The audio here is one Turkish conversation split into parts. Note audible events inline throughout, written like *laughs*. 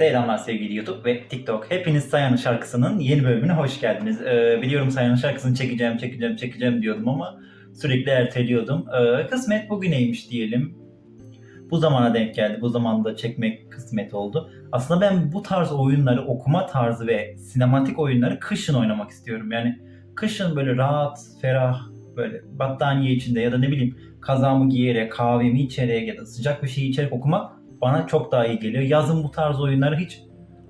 Selamlar sevgili YouTube ve TikTok. Hepiniz Sayan'ın şarkısının yeni bölümüne hoş geldiniz. Ee, biliyorum Sayan'ın şarkısını çekeceğim, çekeceğim, çekeceğim diyordum ama sürekli erteliyordum. Ee, kısmet bugüneymiş diyelim. Bu zamana denk geldi. Bu zamanda çekmek kısmet oldu. Aslında ben bu tarz oyunları, okuma tarzı ve sinematik oyunları kışın oynamak istiyorum. Yani kışın böyle rahat, ferah, böyle battaniye içinde ya da ne bileyim kazağımı giyerek, kahvemi içerek ya da sıcak bir şey içerek okumak bana çok daha iyi geliyor. Yazın bu tarz oyunları hiç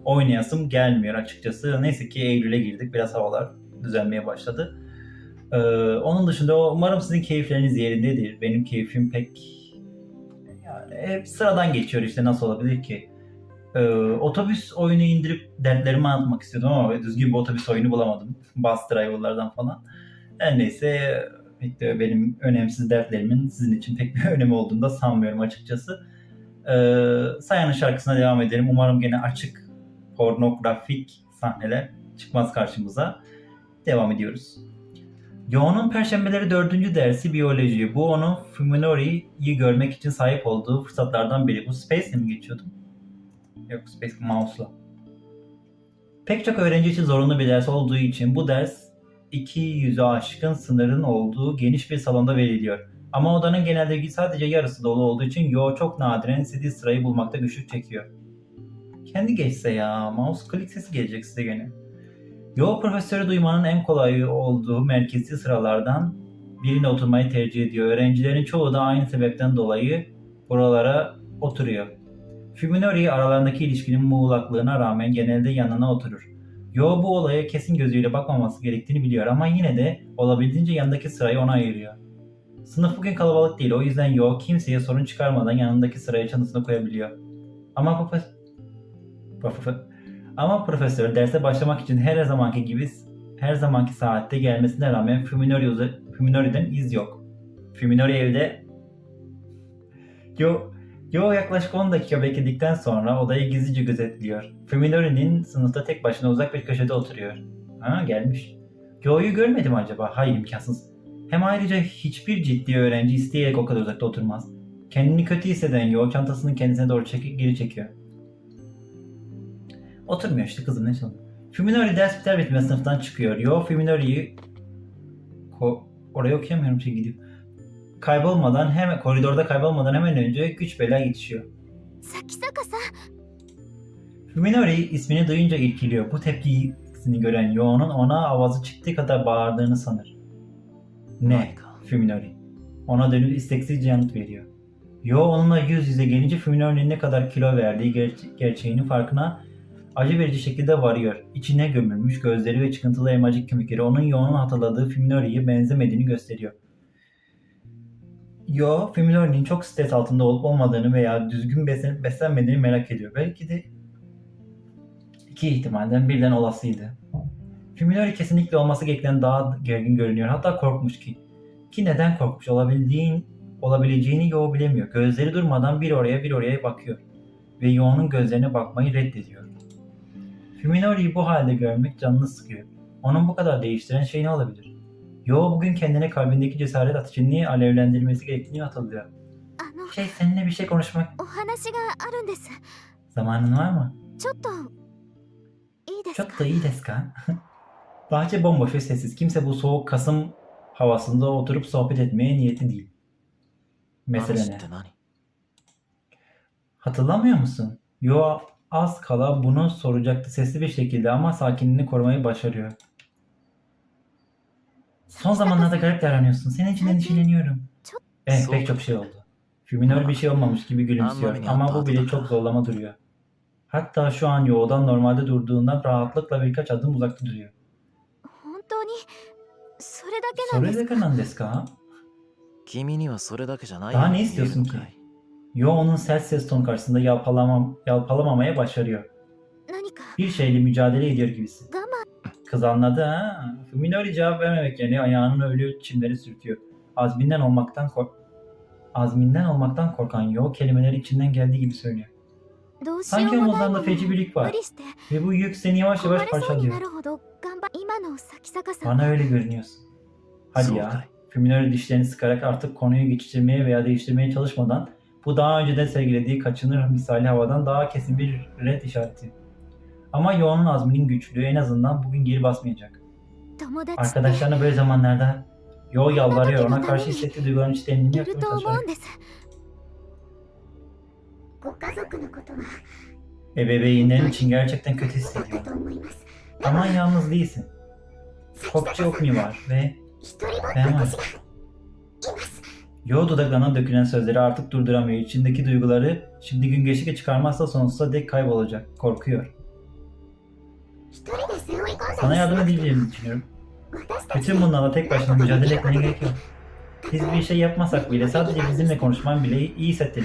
oynayasım gelmiyor açıkçası. Neyse ki Eylül'e girdik. Biraz havalar düzelmeye başladı. Ee, onun dışında umarım sizin keyifleriniz yerindedir. Benim keyfim pek yani hep sıradan geçiyor işte nasıl olabilir ki? Ee, otobüs oyunu indirip dertlerimi anlatmak istiyordum ama düzgün bir otobüs oyunu bulamadım. Bus driver'lardan falan. Her neyse pek de benim önemsiz dertlerimin sizin için pek bir *laughs* önemi olduğunu da sanmıyorum açıkçası. Ee, Sayan'ın şarkısına devam edelim. Umarım gene açık pornografik sahneler çıkmaz karşımıza. Devam ediyoruz. Yoğun'un Perşembeleri dördüncü dersi biyoloji. Bu onun Fuminori'yi görmek için sahip olduğu fırsatlardan biri. Bu Space'le mi geçiyordum? Yok Space Mouse'la. Pek çok öğrenci için zorunlu bir ders olduğu için bu ders 200'ü aşkın sınırın olduğu geniş bir salonda veriliyor. Ama odanın genelde sadece yarısı dolu olduğu için Yo çok nadiren istediği sırayı bulmakta güçlük çekiyor. Kendi geçse ya. Mouse klik sesi gelecek size gene. Yo profesörü duymanın en kolay olduğu merkezi sıralardan birine oturmayı tercih ediyor. Öğrencilerin çoğu da aynı sebepten dolayı buralara oturuyor. Fuminori aralarındaki ilişkinin muğlaklığına rağmen genelde yanına oturur. Yo bu olaya kesin gözüyle bakmaması gerektiğini biliyor ama yine de olabildiğince yanındaki sırayı ona ayırıyor. Sınıf bugün kalabalık değil o yüzden Yo kimseye sorun çıkarmadan yanındaki sıraya çantasına koyabiliyor. Ama profesör... Profe- Ama profesör derse başlamak için her zamanki gibi her zamanki saatte gelmesine rağmen Fuminori Fuminori'den iz yok. Fuminori evde Yo, Yo yaklaşık 10 dakika bekledikten sonra odayı gizlice gözetliyor. Fuminori'nin sınıfta tek başına uzak bir köşede oturuyor. Ha gelmiş. Yo'yu görmedim acaba? Hayır imkansız. Hem ayrıca hiçbir ciddi öğrenci isteyerek o kadar uzakta oturmaz. Kendini kötü hisseden yol çantasını kendisine doğru çekip geri çekiyor. Oturmuyor işte kızım ne çalın. Fuminori ders biter bitmez sınıftan çıkıyor. Yo Fuminori'yi... Ko... Oraya okuyamıyorum şey gidiyor. Kaybolmadan hemen koridorda kaybolmadan hemen önce güç bela yetişiyor. Sakisaka-san. Fuminori ismini duyunca irkiliyor. Bu tepkisini gören Yo'nun ona avazı çıktığı kadar bağırdığını sanır. Ne? Fuminori. Ona dönüp isteksizce yanıt veriyor. Yo onunla yüz yüze gelince Fuminori'nin ne kadar kilo verdiği ger- gerçeğinin farkına acı verici şekilde varıyor. İçine gömülmüş gözleri ve çıkıntılı elmacık kemikleri onun Yo'nun hatırladığı Fuminori'ye benzemediğini gösteriyor. Yo, Fuminori'nin çok stres altında olup olmadığını veya düzgün beslenip beslenmediğini merak ediyor. Belki de iki ihtimalden birden olasıydı. Hüminori kesinlikle olması gerekenden daha gergin görünüyor. Hatta korkmuş ki. Ki neden korkmuş? Olabildiğin, olabileceğini Yo bilemiyor. Gözleri durmadan bir oraya bir oraya bakıyor. Ve Yo'nun gözlerine bakmayı reddediyor. Hüminori'yi bu halde görmek canını sıkıyor. Onun bu kadar değiştiren şey ne olabilir? Yo bugün kendine kalbindeki cesaret atışını alevlendirmesi gerektiğini hatırlıyor. Şey seninle bir şey konuşmak... Zamanın var mı? Çok da iyi deska. Bahçe bomboş ve sessiz. Kimse bu soğuk Kasım havasında oturup sohbet etmeye niyetli değil. Mesele ne? Hatırlamıyor musun? Yo az kala bunu soracaktı sesli bir şekilde ama sakinliğini korumayı başarıyor. Son zamanlarda garip davranıyorsun. Senin için endişeleniyorum. Evet eh, pek çok şey oldu. Füminör bir şey olmamış gibi gülümsüyor ama bu bile çok zorlama duruyor. Hatta şu an Yo'dan normalde durduğundan rahatlıkla birkaç adım uzakta duruyor. 本当にそれだけなんです Sorry か deなんですか? 君にはそれだけじゃない Daha よう ne に見える istiyorsun の ki? かい Yo onun sert ses tonu karşısında yalpalamam, yalpalamamaya başarıyor. 何か Bir şeyle mücadele ediyor gibisin. 我慢 Kız anladı ha. Fuminori cevap vermemek yerine ayağının ölü çimleri sürtüyor. Azminden olmaktan kork... Azminden olmaktan korkan Yo kelimeleri içinden geldiği gibi söylüyor. どうしよ Sanki うもないも omuzlarında の feci bir yük 無 var. 理して Ve bu yük seni yavaş 壊 yavaş れそうに parçalıyor. なるほど頑張今の咲坂さん Bana öyle görünüyorsun. Hadi そうか ya. い Fuminori dişlerini sıkarak artık konuyu geçiştirmeye veya değiştirmeye çalışmadan Bu daha önce de sergilediği kaçınır misali havadan daha kesin bir red işareti. Ama Yo'nun azminin güçlüğü en azından bugün geri basmayacak. 友達って Arkadaşlarına böyle zamanlarda Yo yalvarıyor ona karşı hissettiği duyguların içtenliğini い ご家族のことは ebeveynlerin için gerçekten kötü だ hissediyor. と思います Ama yalnız değilsin. 咲 Kokçu 坂さん Okmi var ve 一人ぼっ Ben た varım. 私がいます Yo dudaklarına dökülen sözleri artık durduramıyor. İçindeki duyguları şimdi gün geçtikçe çıkarmazsa sonsuza dek kaybolacak. Korkuyor. 一人で背負い込んだ Sana りし yardım なくて edeceğini düşünüyorum. 私たち Bütün bunlarla tek başına mücadele etmene gerek yok. Biz bir şey yapmasak bile sadece bizimle konuşman bile iyi hissettin.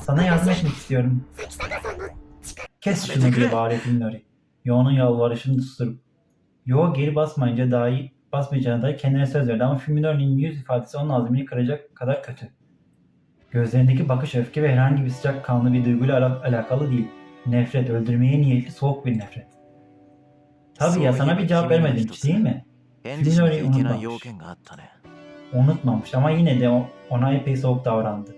Sana yardım etmek istiyorum. Kes şunu diye bağırıyor Finnori. Yo'nun yalvarışını susturup. Yo geri basmayınca dahi basmayacağına dair kendine söz verdi ama Finnori'nin yüz ifadesi onun azmini kıracak kadar kötü. Gözlerindeki bakış öfke ve herhangi bir sıcak kanlı bir duyguyla al alakalı değil. Nefret, öldürmeye niyetli soğuk bir nefret. Tabii ya sana bir cevap vermedim değil mi? Finnori unutmamış unutmamış ama yine de ona epey soğuk davrandı.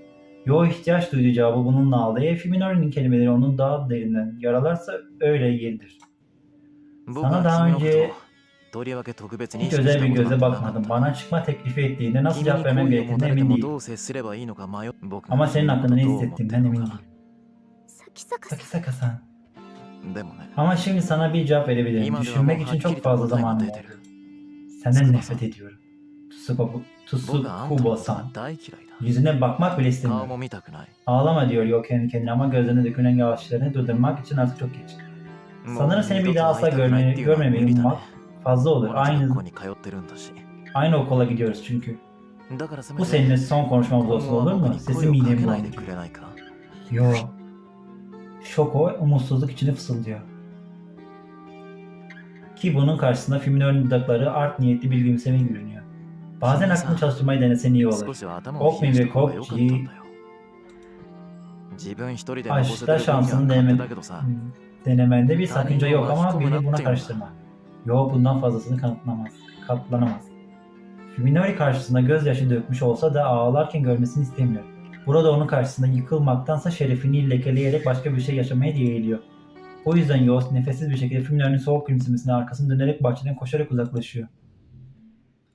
Yo ihtiyaç duyduğu cevabı bununla aldı. E, Fiminorin'in kelimeleri onu daha derinden yaralarsa öyle yeridir. Sana daha önce hiç özel bir göze bakmadım. Bana çıkma teklifi ettiğinde nasıl cevap vermem gerektiğine emin değilim. Ama senin hakkında ne hissettiğimden emin değilim. Sakisaka-san. Ama şimdi sana bir cevap verebilirim. Düşünmek için çok fazla zamanım var. Senden nefret ediyorum. Tsukuba-san. Yüzüne bakmak bile istemiyorum. Ağlama diyor Yo kendi kendine ama gözlerine dökülen yaşlarını durdurmak için artık çok geç. Sanırım seni bir daha asla görme, görmemeyi ummak fazla olur. Aynı, aynı okula gidiyoruz çünkü. Bu seninle son konuşmamız olsun olur mu? Sesi midemi bulandı. Yo. Şoko umutsuzluk içinde fısıldıyor. Ki bunun karşısında filmin ön dudakları art niyetli bir gülümseme görünüyor. Bazen aklını çalıştırmayı denesen iyi olur. Kokmin ve Kokji'yi aşkta şansını deneme, hmm. denemende bir sakınca yok ama beni buna karıştırma. Yo bundan fazlasını kanıtlamaz, katlanamaz. Minori karşısında gözyaşı dökmüş olsa da ağlarken görmesini istemiyor. Burada onun karşısında yıkılmaktansa şerefini lekeleyerek başka bir şey yaşamaya diyebiliyor. O yüzden Yost nefessiz bir şekilde Fümler'in soğuk gülümsemesine arkasını dönerek bahçeden koşarak uzaklaşıyor.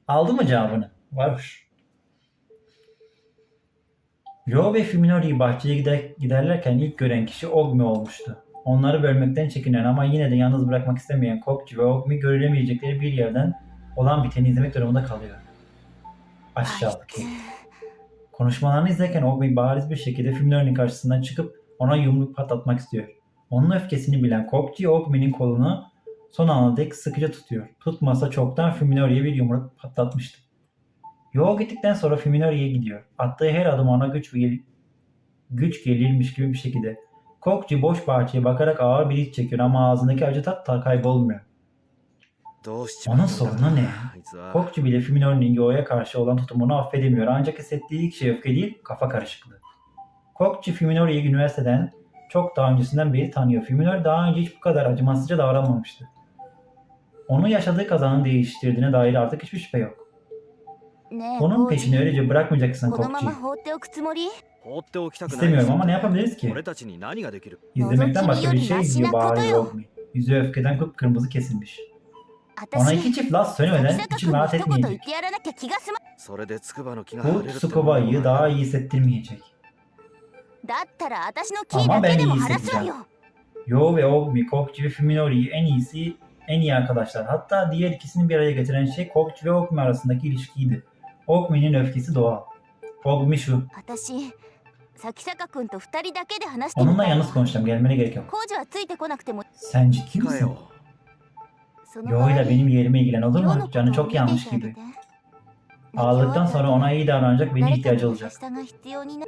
Aldı mı cevabını? Varmış. Joe ve Fuminori'yi bahçeye gider, giderlerken ilk gören kişi Ogmi olmuştu. Onları bölmekten çekinen ama yine de yalnız bırakmak istemeyen Kokçu ve Ogmi görülemeyecekleri bir yerden olan biteni izlemek durumunda kalıyor. Aşağılık. Konuşmalarını izlerken Ogmi bariz bir şekilde Fuminori'nin karşısından çıkıp ona yumruk patlatmak istiyor. Onun öfkesini bilen Kokçu Ogmi'nin kolunu son ana dek sıkıca tutuyor. Tutmasa çoktan Fuminori'ye bir yumruk patlatmıştı. Yoğa gittikten sonra Fuminori'ye gidiyor. Attığı her adım ona güç ve güç gelirmiş gibi bir şekilde. Kokçi boş bahçeye bakarak ağır bir iç çekiyor ama ağzındaki acı tat da kaybolmuyor. Onun sorunu ne? *laughs* Kokçu bile Fuminori'nin Yoğa'ya karşı olan tutumunu affedemiyor ancak hissettiği ilk şey öfke değil kafa karışıklığı. Kokçu Fuminori'yi üniversiteden çok daha öncesinden beri tanıyor. Fuminori daha önce hiç bu kadar acımasızca davranmamıştı. Onun yaşadığı kazanın değiştirdiğine dair artık hiçbir şüphe yok. Onun peşini öylece bırakmayacaksın Kokçi. İstemiyorum ama ne yapabiliriz ki? İzlemekten başka bir şey izliyor bağırıyor Ogmi. Yüzü öfkeden kıpkırmızı kesilmiş. Ona iki çift laf söylemeden içim rahat etmeyecek. Bu Tsukuba'yı daha iyi hissettirmeyecek. Ama ben iyi hissedeceğim. Yo ve Ogmi, Kokçi ve Fuminori'yi en iyisi en iyi arkadaşlar. Hatta diğer ikisini bir araya getiren şey Kokç ve Okme arasındaki ilişkiydi. Okme'nin öfkesi doğal. Okme şu. Onunla yalnız konuşacağım. Gelmene gerek yok. Sence kimsin? Yo'yla benim yerime ilgilen olur mu? Canı çok yanlış gibi. Ağladıktan sonra ona iyi davranacak beni ihtiyacı olacak.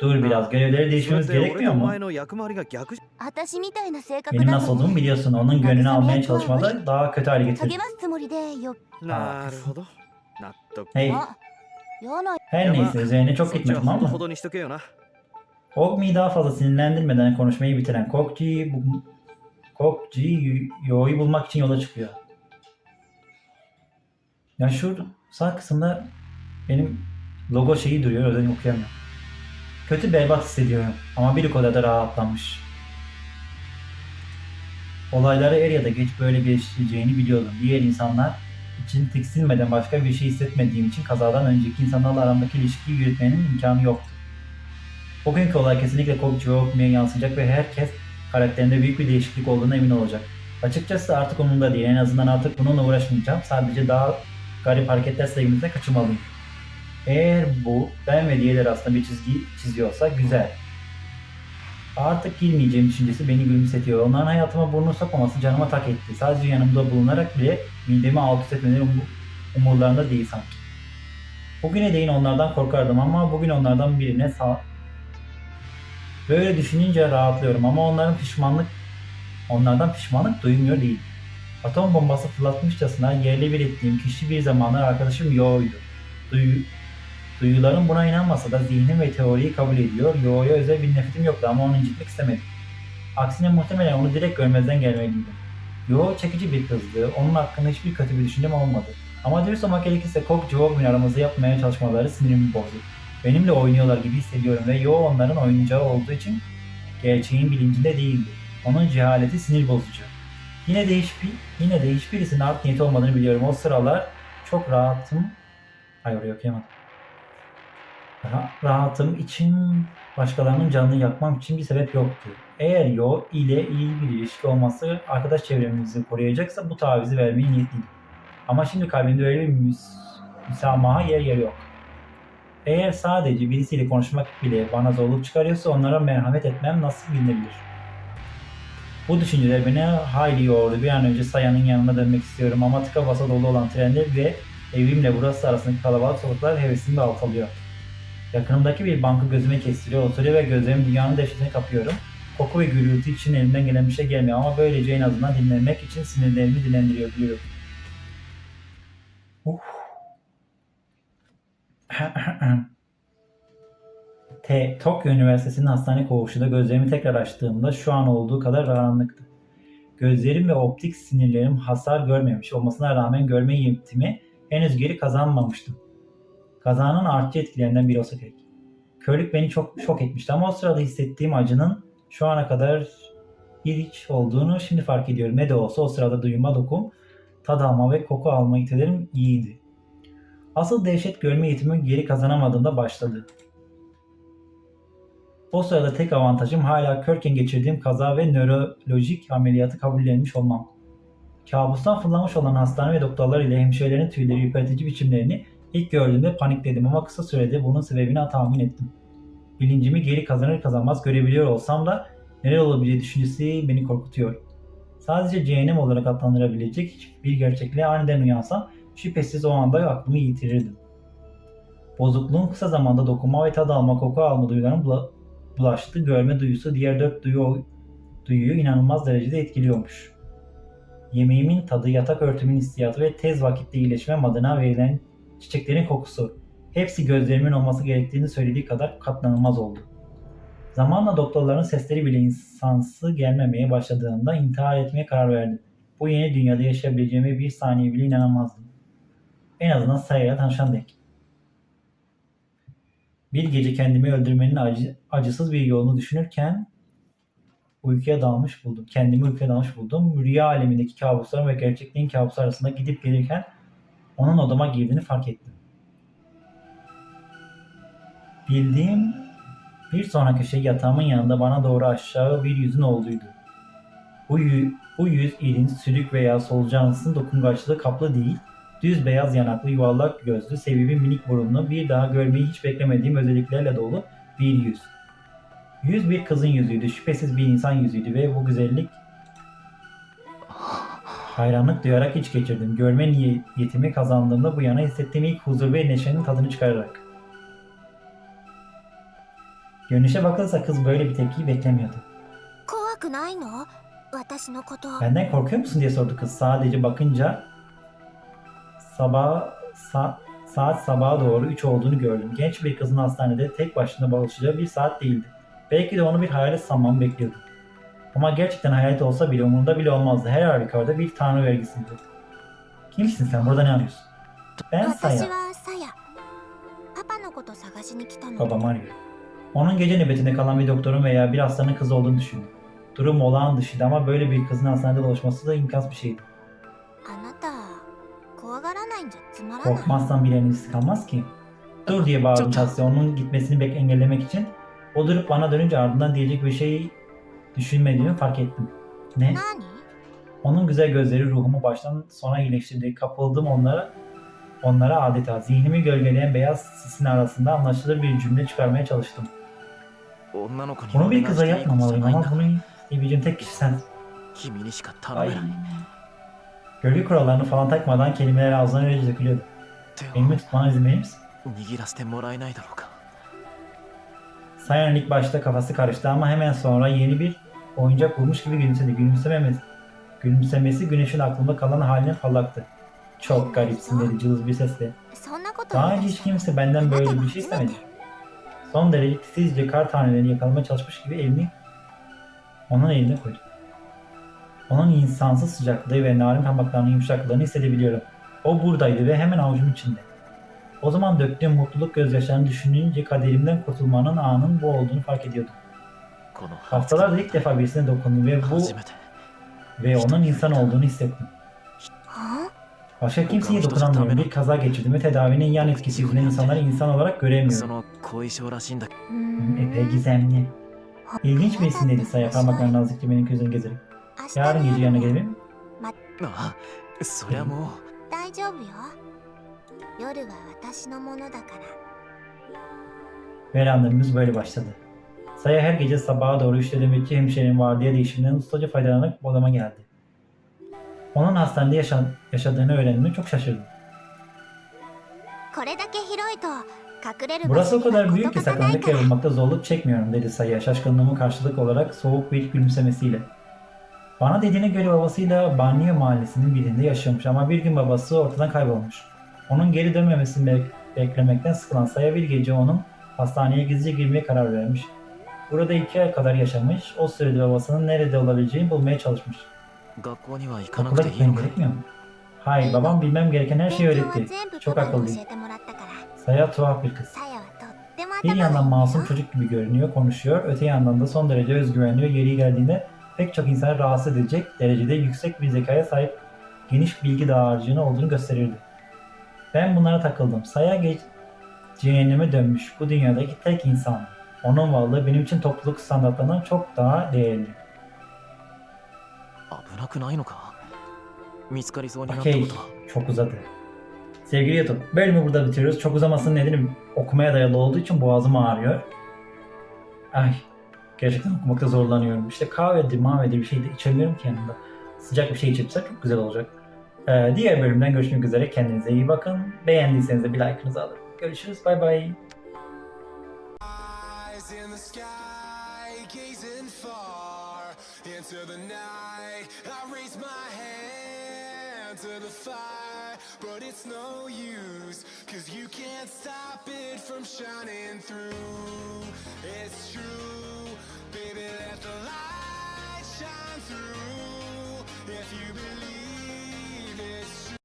Dur biraz görevleri değişmemiz gerekmiyor mu? Benim nasıl olduğumu biliyorsun. Onun gönlünü almaya çalışmada daha kötü hale getirir. Hey. Her neyse üzerine çok gitmedim ama. Ogmi'yi daha fazla sinirlendirmeden konuşmayı bitiren Kokji, Kokji Yo'yu bulmak için yola çıkıyor. Ya şu sağ kısımda benim logo şeyi duruyor, öyle okuyamıyorum. Kötü berbat hissediyorum ama bir kadar da rahatlamış. Olayları er ya da geç böyle gelişeceğini biliyordum. Diğer insanlar için tiksinmeden başka bir şey hissetmediğim için kazadan önceki insanlarla aramdaki ilişkiyi yürütmenin imkanı yoktu. Bugünkü olay kesinlikle Kok Jiwookmi'ye yansıyacak ve herkes karakterinde büyük bir değişiklik olduğuna emin olacak. Açıkçası artık umurumda değil. En azından artık bununla uğraşmayacağım. Sadece daha garip hareketler sevgimizden kaçınmalıyım. Eğer bu ben ve diğerleri arasında bir çizgi çiziyorsa güzel. Artık girmeyeceğim düşüncesi beni gülümsetiyor. Onların hayatıma burnunu sokmaması canıma tak etti. Sadece yanımda bulunarak bile midemi alt üst etmeleri um- umurlarında değil sanki. Bugüne değin onlardan korkardım ama bugün onlardan birine sağ... Böyle düşününce rahatlıyorum ama onların pişmanlık onlardan pişmanlık duymuyor değil. Atom bombası fırlatmışçasına yerle bir ettiğim kişi bir zamanlar arkadaşım Yo'ydu. Duyu, duyularım buna inanmasa da zihnim ve teoriyi kabul ediyor. Yo'ya özel bir nefretim yoktu ama onu incitmek istemedim. Aksine muhtemelen onu direkt görmezden gelmeliydim. Yo çekici bir kızdı. Onun hakkında hiçbir kötü bir düşüncem olmadı. Ama dürüst olmak gerekirse Kok Jiwookmin aramızda yapmaya çalışmaları sinirimi bozdu. Benimle oynuyorlar gibi hissediyorum ve Yo onların oyuncağı olduğu için gerçeğin bilincinde değildi. Onun cehaleti sinir bozucu. Yine de hiçbir, yine de hiçbirisinin art niyeti olmadığını biliyorum. O sıralar çok rahatım. Hayır okuyamadım. Ra- rahatım için başkalarının canını yakmam için bir sebep yoktu. Eğer Yo ile iyi bir ilişki olması arkadaş çevremizi koruyacaksa bu tavizi vermeye niyetliydim. Ama şimdi kalbimde öyle bir müs- müsamaha yer yer yok. Eğer sadece birisiyle konuşmak bile bana zorluk çıkarıyorsa onlara merhamet etmem nasıl bilinebilir? Bu düşünceler beni hayli yordu. Bir an önce Saya'nın yanına dönmek istiyorum ama tıka basa dolu olan trenler ve evimle burası arasındaki kalabalık sokaklar hevesimi baltalıyor. Yakınımdaki bir bankı gözüme kestiriyor, oturuyor ve gözlerim dünyanın dehşetini kapıyorum. Koku ve gürültü için elimden gelen bir şey gelmiyor ama böylece en azından dinlenmek için sinirlerimi dinlendiriyor diyorum. Uf. T. Tokyo Üniversitesi'nin hastane koğuşunda gözlerimi tekrar açtığımda şu an olduğu kadar karanlıktı. Gözlerim ve optik sinirlerim hasar görmemiş olmasına rağmen görme yetimi henüz geri kazanmamıştım. Kazanın artçı etkilerinden biri olsa gerek. Körlük beni çok şok etmişti ama o sırada hissettiğim acının şu ana kadar hiç olduğunu şimdi fark ediyorum. Ne de olsa o sırada duyuma dokum, tad alma ve koku alma yetilerim iyiydi. Asıl dehşet görme yetimi geri kazanamadığımda başladı. O sırada tek avantajım hala körken geçirdiğim kaza ve nörolojik ameliyatı kabullenmiş olmam. Kabustan fırlamış olan hastane ve doktorlar ile hemşirelerin tüyleri ürpertici biçimlerini ilk gördüğümde panikledim ama kısa sürede bunun sebebini tahmin ettim. Bilincimi geri kazanır kazanmaz görebiliyor olsam da neler olabileceği düşüncesi beni korkutuyor. Sadece cehennem olarak adlandırabilecek bir gerçekliğe aniden uyansam şüphesiz o anda aklımı yitirirdim. Bozukluğun kısa zamanda dokunma ve tad alma, koku alma duyularım bula- bulaştı. Görme duyusu diğer dört duyu, duyuyu inanılmaz derecede etkiliyormuş. Yemeğimin tadı, yatak örtümün hissiyatı ve tez vakitte iyileşmem adına verilen çiçeklerin kokusu. Hepsi gözlerimin olması gerektiğini söylediği kadar katlanılmaz oldu. Zamanla doktorların sesleri bile insansı gelmemeye başladığında intihar etmeye karar verdim. Bu yeni dünyada yaşayabileceğime bir saniye bile inanamazdım. En azından Saya'yla tanışan dek. Bir gece kendimi öldürmenin acı, acısız bir yolunu düşünürken uykuya dalmış buldum. Kendimi uykuya dalmış buldum. Rüya alemindeki kabuslarım ve gerçekliğin kabusu arasında gidip gelirken onun odama girdiğini fark ettim. Bildiğim bir sonraki şey yatağımın yanında bana doğru aşağı bir yüzün olduğuydu. Bu, bu yüz irinç, sülük veya solucanlısın dokungaçlı kaplı değil, düz beyaz yanaklı, yuvarlak gözlü, sevimli minik burunlu, bir daha görmeyi hiç beklemediğim özelliklerle dolu bir yüz. Yüz bir kızın yüzüydü, şüphesiz bir insan yüzüydü ve bu güzellik hayranlık duyarak iç geçirdim. Görme niyetimi kazandığımda bu yana hissettiğim ilk huzur ve neşenin tadını çıkararak. Görünüşe bakılırsa kız böyle bir tepkiyi beklemiyordu. Benden korkuyor musun diye sordu kız. Sadece bakınca sabah sa saat sabaha doğru 3 olduğunu gördüm. Genç bir kızın hastanede tek başına bağışlayacağı bir saat değildi. Belki de onu bir hayalet sanmamı bekliyordum. Ama gerçekten hayalet olsa bile umurunda bile olmazdı. Her halükarda bir tanrı vergisiydi. Kimsin sen? Burada ne arıyorsun? Ben Saya. Babam arıyor. Onun gece nöbetinde kalan bir doktorun veya bir hastanın kız olduğunu düşündüm. Durum olağan dışıydı ama böyle bir kızın hastanede dolaşması da imkansız bir şeydi. Korkmazsan bir eliniz kalmaz ki. Dur diye bağırdım Tatsya onun gitmesini bek engellemek için. O durup bana dönünce ardından diyecek bir şey düşünmediğimi fark ettim. Ne? Onun güzel gözleri ruhumu baştan sona iyileştirdi. Kapıldım onlara. Onlara adeta zihnimi gölgeleyen beyaz sisin arasında anlaşılır bir cümle çıkarmaya çalıştım. Bunu bir kıza yapmamalıyım ama bunu yapabileceğim tek kişi sen. Ay. Görgü kurallarını falan takmadan kelimeler ağzına öyle dökülüyordu. Elimi tutmana izin verir misin? Sayın ilk başta kafası karıştı ama hemen sonra yeni bir oyuncak bulmuş gibi gülümsedi. Gülümsememesi, gülümsemesi güneşin aklında kalan haline fallaktı. Çok garipsin dedi cılız bir sesle. Daha önce hiç kimse benden böyle bir şey istemedi. Son derece titizce kar tanelerini yakalamaya çalışmış gibi elini onun eline koydu. Onun insansız sıcaklığı ve narin parmaklarının yumuşaklığını hissedebiliyorum. O buradaydı ve hemen avucumun içinde. O zaman döktüğüm mutluluk gözyaşlarını düşününce kaderimden kurtulmanın anın bu olduğunu fark ediyordum. Haftalarda ilk defa birisine dokundum ve bu ve onun insan olduğunu hissettim. Başka kimseye dokunamıyorum. Bir kaza geçirdim ve tedavinin yan etkisi yüzünden insanları insan olarak göremiyorum. Hmm, epey gizemli. İlginç bir isim dedi Saya parmaklarını nazikçe benim gözünü gezerek. Yarın gece yanına gelebilir miyim? 夜は私のものだから Ve randevumuz böyle başladı. Saya her gece sabaha doğru üçte nöbetçi hemşirenin vardiya değişiminden ustaca faydalanarak odama geldi. Onun hastanede yaşa- yaşadığını öğrendiğimde çok şaşırdım. これだけ広いと隠れる場 Burası 所 o には kadar 事 büyük ki 欠かない saklandık か yer ら bulmakta zorluk çekmiyorum dedi Saya şaşkınlığımı karşılık olarak soğuk bir gülümsemesiyle. Bana dediğine göre babasıyla Banliyö mahallesinin birinde yaşıyormuş ama bir gün babası ortadan kaybolmuş. Onun geri dönmemesini bek beklemekten sıkılan Saya bir gece onun hastaneye gizlice girmeye karar vermiş. Burada iki ay kadar yaşamış, o sürede babasının nerede olabileceğini bulmaya çalışmış. Okula gitmen gerekmiyor mu? Hayır, babam bilmem gereken her şeyi öğretti. Çok akıllıyım. Saya tuhaf bir kız. Bir yandan masum çocuk gibi görünüyor, konuşuyor. Öte yandan da son derece özgüvenli ve yeri geldiğinde pek çok insanı rahatsız edecek derecede yüksek bir zekaya sahip geniş bilgi dağarcığına olduğunu gösterirdi. Ben bunlara takıldım. Saya geç cehenneme dönmüş bu dünyadaki tek insan. Onun varlığı benim için topluluk standartlarından çok daha değerli. Okey, çok uzadı. Sevgili YouTube, bölümü burada bitiriyoruz. Çok uzamasının nedeni okumaya dayalı olduğu için boğazım ağrıyor. Ay, gerçekten okumakta zorlanıyorum. İşte kahvedir, mahvedir bir şey de içemiyorum ki yanında. Sıcak bir şey içipse çok güzel olacak. Ee, diğer bölümden görüşmek üzere. Kendinize iyi bakın. Beğendiyseniz de bir like'ınızı alın. Görüşürüz. Bay bay. into the night. I raise my hand to the fire, but it's no use, cause you can't stop it from shining through. It's true, baby, let the light shine through. If you believe.